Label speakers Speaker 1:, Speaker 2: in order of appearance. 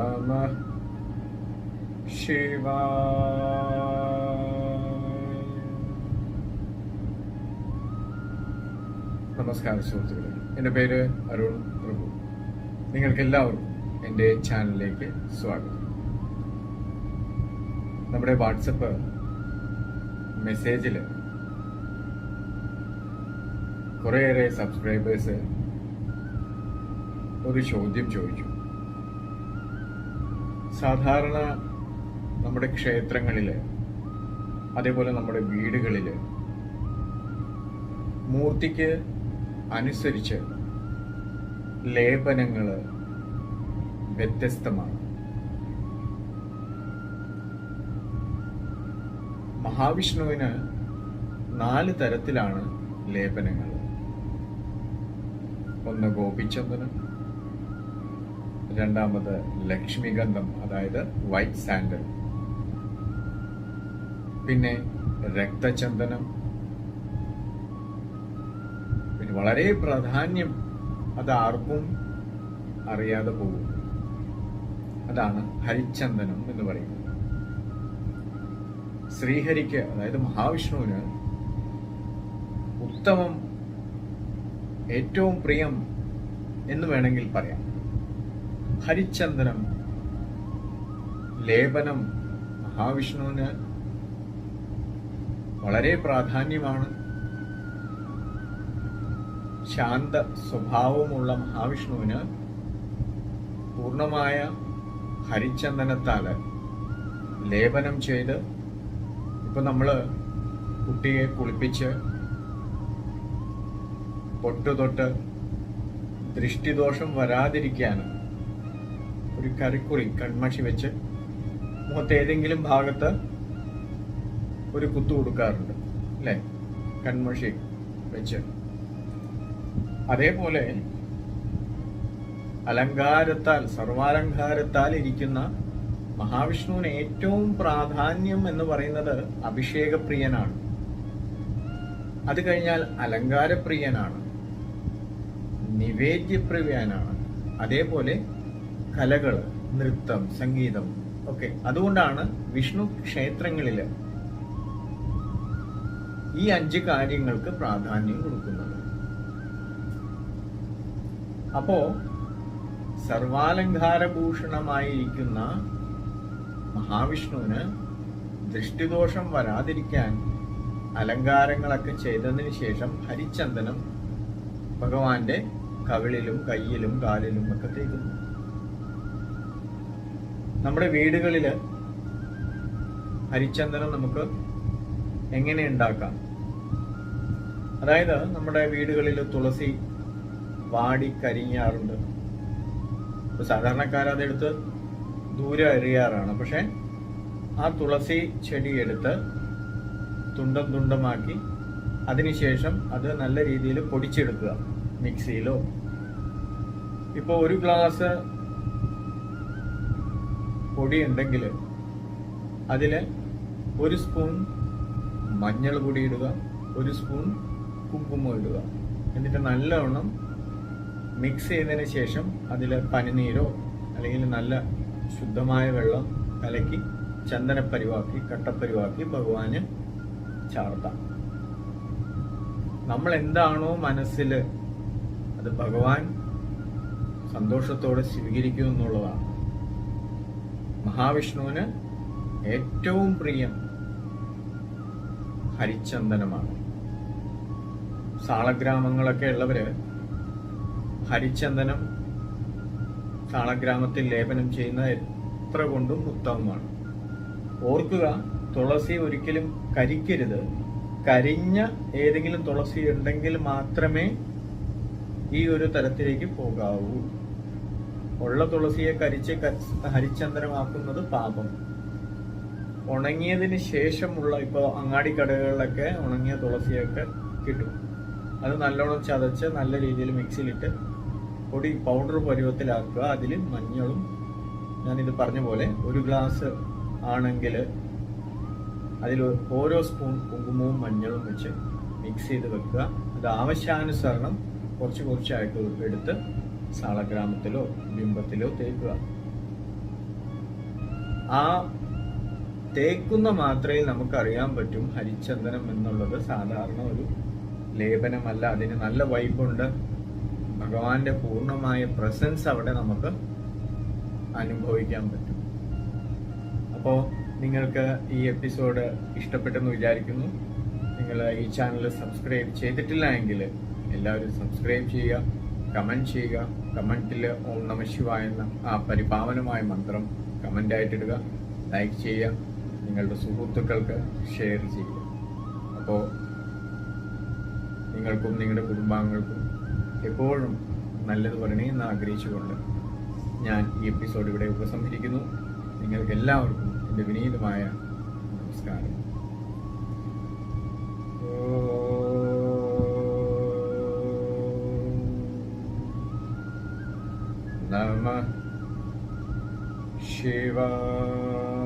Speaker 1: നമ ശിവായ നമസ്കാരം സുഹൃത്തുക്കളെ എന്റെ പേര് അരുൺ പ്രഭു. നിങ്ങൾക്ക് എല്ലാവർക്കും എന്റെ ചാനലിലേക്ക് സ്വാഗതം. നമ്മുടെ വാട്സപ്പ് മെസ്സേജിൽ കുറേയേറെ സബ്സ്ക്രൈബേഴ്സ് ഒരു ചോദ്യം ചോദിച്ചു. സാധാരണ നമ്മുടെ ക്ഷേത്രങ്ങളിൽ അതേപോലെ നമ്മുടെ വീടുകളിൽ മൂർത്തിക്ക് അനുസരിച്ച് ലേപനങ്ങൾ വ്യത്യസ്തമാണ്. മഹാവിഷ്ണുവിന് നാല് തരത്തിലാണ് ലേപനങ്ങൾ ഒന്ന് ഗോപിചന്ദനം രണ്ടാമത് ലക്ഷ്മിഗന്ധം അതായത് വൈറ്റ് സാൻഡൽ പിന്നെ രക്തചന്ദനം. പിന്നെ വളരെ പ്രാധാന്യം അത് ആർക്കും അറിയാതെ പോകും. അതാണ് ഹരിചന്ദനം എന്ന് പറയുന്നത്. ശ്രീഹരിക്ക് അതായത് മഹാവിഷ്ണുവിന് ഉത്തമം ഏറ്റവും പ്രിയം എന്ന് വേണമെങ്കിൽ പറയാം. ഹരിചന്ദനം ലേപനം മഹാവിഷ്ണുവിന് വളരെ പ്രാധാന്യമാണ്. ശാന്ത സ്വഭാവമുള്ള മഹാവിഷ്ണുവിന് പൂർണമായ ഹരിചന്ദനത്താൽ ലേപനം ചെയ്ത് ഇപ്പൊ നമ്മൾ കുട്ടിയെ കുളിപ്പിച്ച് പൊട്ടു തൊട്ട് ദൃഷ്ടിദോഷം വരാതിരിക്കാൻ ഒരു കരിക്കുറി കൺമഷി വെച്ച് മുഖത്ത് ഏതെങ്കിലും ഭാഗത്ത് ഒരു കുത്തു കൊടുക്കാറുണ്ട് അല്ലേ? കൺമഷി വെച്ച്. അതേപോലെ അലങ്കാരത്താൽ സർവാലങ്കാരത്താൽ ഇരിക്കുന്ന മഹാവിഷ്ണുവിന് ഏറ്റവും പ്രാധാന്യം എന്ന് പറയുന്നത് അഭിഷേകപ്രിയനാണ്. അത് കഴിഞ്ഞാൽ അലങ്കാരപ്രിയനാണ് നിവേദ്യപ്രിയനാണ്. അതേപോലെ കലകൾ നൃത്തം സംഗീതം ഒക്കെ. അതുകൊണ്ടാണ് വിഷ്ണു ക്ഷേത്രങ്ങളിൽ ഈ അഞ്ച് കാര്യങ്ങൾക്ക് പ്രാധാന്യം കൊടുക്കുന്നത്. അപ്പോ സർവാലങ്കാരഭൂഷണമായിരിക്കുന്ന മഹാവിഷ്ണുവിന് ദൃഷ്ടിദോഷം വരാതിരിക്കാൻ അലങ്കാരങ്ങളൊക്കെ ചെയ്തതിന് ശേഷം ഹരിചന്ദനം ഭഗവാന്റെ കവിളിലും കയ്യിലും കാലിലും ഒക്കെ തേക്കുന്നു. നമ്മുടെ വീടുകളിൽ ഹരിചന്ദനം നമുക്ക് എങ്ങനെ ഉണ്ടാക്കാം? അതായത് നമ്മുടെ വീടുകളിൽ തുളസി വാടി കരിഞ്ഞാറുണ്ട്. ഇപ്പൊ സാധാരണക്കാർ അതെടുത്ത് ദൂരെ എറിയാറാണ് പക്ഷെ ആ തുളസി ചെടി എടുത്ത് തുണ്ടം തുണ്ടമാക്കി അതിനുശേഷം അത് നല്ല രീതിയിൽ പൊടിച്ചെടുക്കുക മിക്സിയിലോ. ഇപ്പോൾ ഒരു ഗ്ലാസ് പൊടി ഉണ്ടെങ്കിൽ അതിൽ ഒരു സ്പൂൺ മഞ്ഞൾ പൊടി ഇടുക ഒരു സ്പൂൺ കുങ്കുമം ഇടുക. എന്നിട്ട് നല്ലവണ്ണം മിക്സ് ചെയ്തതിന് ശേഷം അതിൽ പനിനീരോ അല്ലെങ്കിൽ നല്ല ശുദ്ധമായ വെള്ളം കലക്കി ചന്ദനപ്പരിവാക്കി കട്ടപ്പരിവാക്കി ഭഗവാന് ചാർത്താം. നമ്മൾ എന്താണോ മനസ്സിൽ അത് ഭഗവാൻ സന്തോഷത്തോടെ സ്വീകരിക്കും എന്നുള്ളതാണ് മഹാവിഷ്ണുവിന് ഏറ്റവും പ്രിയം ഹരിചന്ദനമാണ്. സാളഗ്രാമങ്ങളൊക്കെ ഉള്ളവര് ഹരിചന്ദനം സാളഗ്രാമത്തിൽ ലേപനം ചെയ്യുന്ന എത്ര കൊണ്ടും ഉത്തമമാണ്. ഓർക്കുക തുളസി ഒരിക്കലും കരിക്കരുത്. കരിഞ്ഞ ഏതെങ്കിലും തുളസി ഉണ്ടെങ്കിൽ മാത്രമേ ഈ ഒരു തരത്തിലേക്ക് പോകാവൂ. ഉള്ള തുളസിയെ കരിച്ച് ഹരിചന്ദനമാക്കുന്നത് പാപം. ഉണങ്ങിയതിന് ശേഷമുള്ള ഇപ്പോൾ അങ്ങാടി കടകളിലൊക്കെ ഉണങ്ങിയ തുളസിയൊക്കെ കിട്ടും. അത് നല്ലോണം ചതച്ച് നല്ല രീതിയിൽ മിക്സിയിലിട്ട് പൊടി പൗഡർ പരുവത്തിലാക്കുക. അതിൽ മഞ്ഞളും ഞാനിത് പറഞ്ഞ പോലെ ഒരു ഗ്ലാസ് ആണെങ്കിൽ അതിൽ ഓരോ സ്പൂൺ കുങ്കുമവും മഞ്ഞളും വെച്ച് മിക്സ് ചെയ്ത് വെക്കുക. അത് ആവശ്യാനുസരണം കുറച്ച് കുറച്ചായിട്ട് എടുത്ത് സാളഗ്രാമത്തിലോ ബിംബത്തിലോ തേക്കുക. ആ തേക്കുന്ന മാത്രയിൽ നമുക്കറിയാൻ പറ്റും ഹരിചന്ദനം എന്നുള്ളത് സാധാരണ ഒരു ലേപനമല്ല. അതിന് നല്ല വൈബുണ്ട്. ഭഗവാന്റെ പൂർണമായ പ്രസൻസ് അവിടെ നമുക്ക് അനുഭവിക്കാൻ പറ്റും. അപ്പോൾ നിങ്ങൾക്ക് ഈ എപ്പിസോഡ് ഇഷ്ടപ്പെട്ടെന്ന് വിചാരിക്കുന്നു. നിങ്ങൾ ഈ ചാനൽ സബ്സ്ക്രൈബ് ചെയ്തിട്ടില്ല എങ്കിൽ എല്ലാവരും സബ്സ്ക്രൈബ് ചെയ്യുക. കമന്റ് ചെയ്യുക കമന്റിൽ ഓം നമ ശിവായ എന്ന ആ പരിപാവനമായ മന്ത്രം കമന്റ് ഇടുക ലൈക്ക് ചെയ്യുക നിങ്ങളുടെ സുഹൃത്തുക്കൾക്ക് ഷെയർ ചെയ്യുക. അപ്പോൾ നിങ്ങൾക്കും നിങ്ങളുടെ കുടുംബാംഗങ്ങൾക്കും എപ്പോഴും നല്ലത് പറയണമെന്ന് ആഗ്രഹിച്ചുകൊണ്ട് ഞാൻ ഈ എപ്പിസോഡ് ഇവിടെ ഉപസംഹരിക്കുന്നു. നിങ്ങൾക്ക് എല്ലാവർക്കും എന്റെ വിനീതമായ നമസ്കാരം. നമ ശിവായ